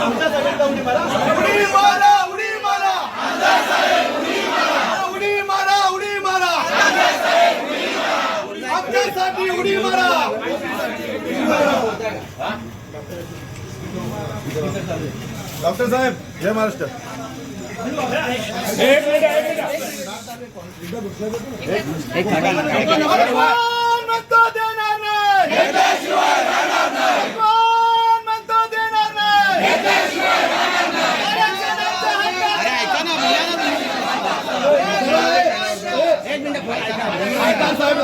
उडी मारा. उडी मारा उडी मारा. उडी मारा आमच्यासाठी उडी मारा. डॉक्टर साहेब जय महाराष्ट्र. देणार नाही.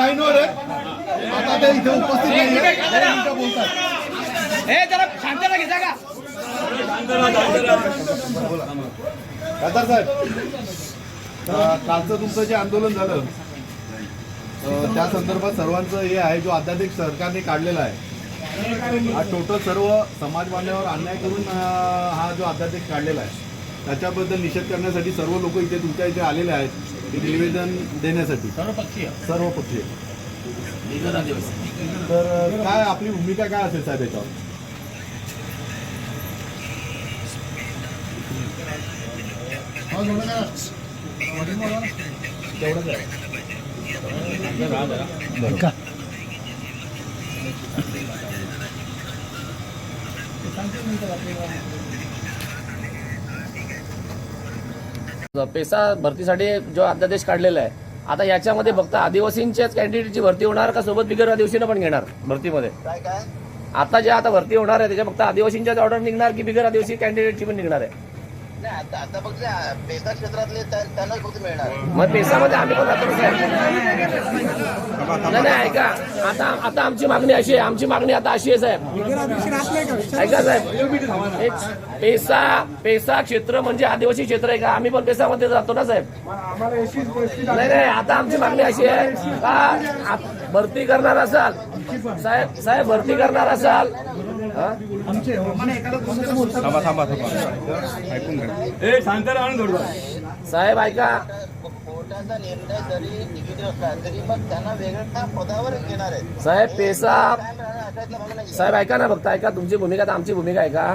आता ते इथे उपस्थित नाही आहे बोलतात. हे जरा शांतता घेता का? खासदार साहेब कालचं तुमचं जे आंदोलन झालं त्या संदर्भात सर्वांचं हे आहे जो अध्यादेश सरकारने काढलेला आहे हा टोटल सर्व समाज बांधवावर अन्याय करून हा जो अध्यादेश काढलेला आहे. त्याच्याबद्दल निषेध करण्यासाठी सर्व लोक इथे तुमच्या इथे आलेले आहेत. हे निवेदन देण्यासाठी. सर्व पक्षीय सर्व पक्षीय तर काय आपली भूमिका काय असेल साहेब याच्यावर? तेवढंच आहे पेसा भरतीसाठी जो अध्यादेश काढलेला आहे आता याच्यामध्ये फक्त आदिवासींच्याच कॅन्डिडेटची भरती होणार का सोबत बिगर आदिवासीनं पण घेणार भरतीमध्ये? आता जे आता भरती होणार आहे त्याच्या फक्त आदिवासींच्याच ऑर्डर निघणार की बिगर आदिवासी कॅन्डिडेटची पण निघणार आहे? नाही आता आता फक्त पेसा क्षेत्रातले त्या- त्यांनाच फक्त मिळणार. मग पेसामध्ये आम्ही पण राहतो साहेब नाही नाही ऐका. आता आता आमची मागणी अशी आहे. आमची मागणी आता अशी आहे साहेब. ऐका साहेब. एक पेसा पेसा क्षेत्र म्हणजे आदिवासी क्षेत्र आहे का? आम्ही पण पेसामध्ये जातो ना साहेब. नाही नाही आता आमची मागणी अशी आहे का? आप- भरती करणार असाल. साहेब साहेब भरती करणार असाल. साहेब ऐका कोर्टाचा निर्णय जरी निगेटिव्ह असला तरी मग त्यांना वेगळ्या पदावर घेणार आहेत साहेब पेसा साहेब ऐका ना फक्त ऐका तुमची भूमिका तर आमची भूमिका आहे का?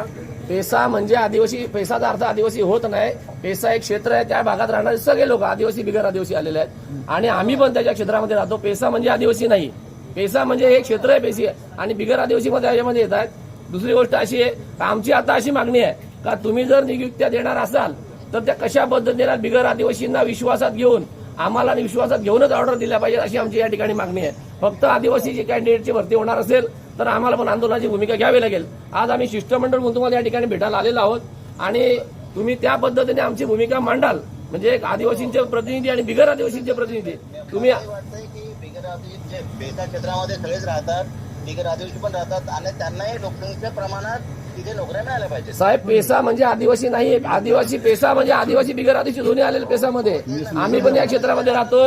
पेसा म्हणजे आदिवासी पेसाचा अर्थ आदिवासी होत नाही. पेसा एक क्षेत्र आहे त्या भागात राहणारे सगळे लोक आदिवासी बिगर आदिवासी आलेले आहेत. आणि आम्ही पण त्याच्या क्षेत्रामध्ये राहतो. पेसा म्हणजे आदिवासी नाही. पेसा म्हणजे हे क्षेत्र आहे पेशी आहे आणि बिगर आदिवासी मध्ये याच्यामध्ये येत आहेत. दुसरी गोष्ट अशी आहे आमची आता अशी मागणी आहे का तुम्ही जर नियुक्त्या देणार असाल तर त्या कशा पद्धतीने बिगर आदिवासींना विश्वासात घेऊन आम्हाला विश्वासात घेऊनच ऑर्डर दिल्या पाहिजे अशी आमची या ठिकाणी मागणी आहे. फक्त आदिवासी जी कॅन्डिडेटची भरती होणार असेल तर आम्हाला पण आंदोलनाची भूमिका घ्यावी लागेल. आज आम्ही शिष्टमंडळ म्हणून तुम्हाला या ठिकाणी भेटायला आलेलो आहोत आणि तुम्ही त्या पद्धतीने आमची भूमिका मांडाल म्हणजे एक आदिवासींचे प्रतिनिधी आणि बिगर आदिवासींचे प्रतिनिधी तुम्ही बिगर आदिवासी क्षेत्रामध्ये सगळेच राहतात बिगर आदिवासी पण राहतात आणि त्यांनाही लोकसंख्येच्या प्रमाणात तिथे नोकऱ्या मिळाल्या पाहिजे साहेब पेसा म्हणजे आदिवासी नाही आदिवासी पेसा म्हणजे आदिवासी बिगर आदिवासी दोन्ही आलेले पेसामध्ये. आम्ही पण या क्षेत्रामध्ये राहतो.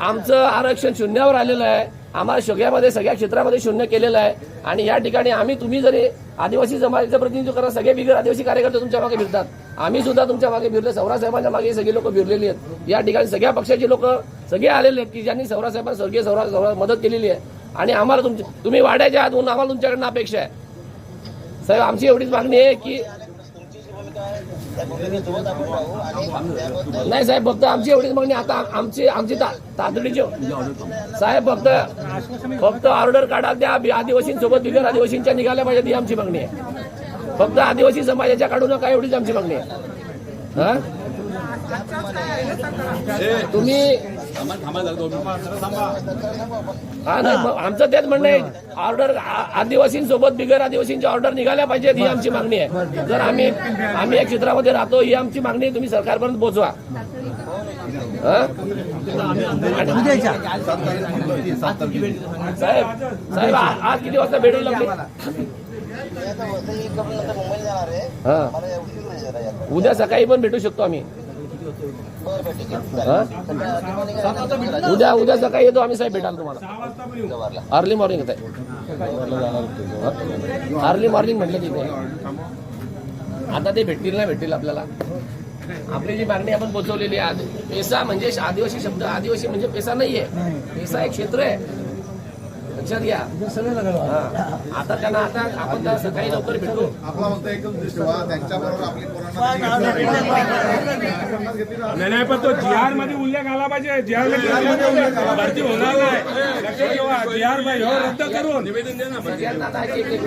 आमचं आरक्षण शून्यावर आलेलं आहे. आम्हाला सगळ्यामध्ये सगळ्या क्षेत्रामध्ये शून्य केलेलं आहे. आणि या ठिकाणी आम्ही तुम्ही जरी आदिवासी जमातीचं प्रतिनिधित्व करा सगळे बिगर आदिवासी कार्यकर्ते तुमच्या मागे फिरतात. आम्ही सुद्धा तुमच्या मागे फिरले. साहेबांच्या मागे सगळे लोक फिरलेली आहेत. या ठिकाणी सगळ्या पक्षाचे लोक सगळे आलेले आहेत की ज्यांनी साहेबांना स्वर्गीय सौरा मदत केलेली आहे. आणि आम्हाला तुमचे तुम्ही वाड्याच्या आहात म्हणून आम्हाला तुमच्याकडनं अपेक्षा आहे. साहेब आमची एवढीच मागणी आहे की नाही साहेब फक्त आमची एवढीच मागणी आता आमची आमची तातडीची साहेब फक्त फक्त ऑर्डर काढा त्या आदिवासींसोबत बिगर आदिवासींच्या निघाल्या पाहिजे ही आमची मागणी आहे. फक्त आदिवासी समाजाच्या काढू नका एवढीच आमची मागणी आहे. हा? तुम्ही हा नाही आमचं तेच म्हणणं आहे. ऑर्डर आदिवासींसोबत बिगर आदिवासींच्या ऑर्डर निघाल्या पाहिजेत ही आमची मागणी आहे. जर आम्ही आम्ही या क्षेत्रामध्ये राहतो ही आमची मागणी तुम्ही सरकारपर्यंत पोहोचवा साहेब साहेब आज किती वाजता भेटू लागली. उद्या सकाळी पण भेटू शकतो आम्ही. उद्या उद्या सकाळी येतो आम्ही साहेब भेटाल तुम्हाला. अर्ली मॉर्निंग येत आहे अर्ली मॉर्निंग म्हटलं तिथे आता ते भेटतील नाही भेटतील आपल्याला. आपली जी मागणी आपण पोचवलेली आहे पेसा म्हणजे आदिवासी शब्द आदिवासी म्हणजे पेसा नाहीये. पेसा एक क्षेत्र आहे. लक्षात घ्या. हा. आता त्यांना आता आपण सकाळी लवकर भेटू. आपला फक्त एकच उद्देश ठेवा त्यांच्याबरोबर आपली कोरोना नाही नाही, पण तो जी आरमध्ये उल्लेख आला पाहिजे. जी आरमध्ये भरती होणार नाही लक्षात ठेवा जी आर रद्द करून. एक- एक-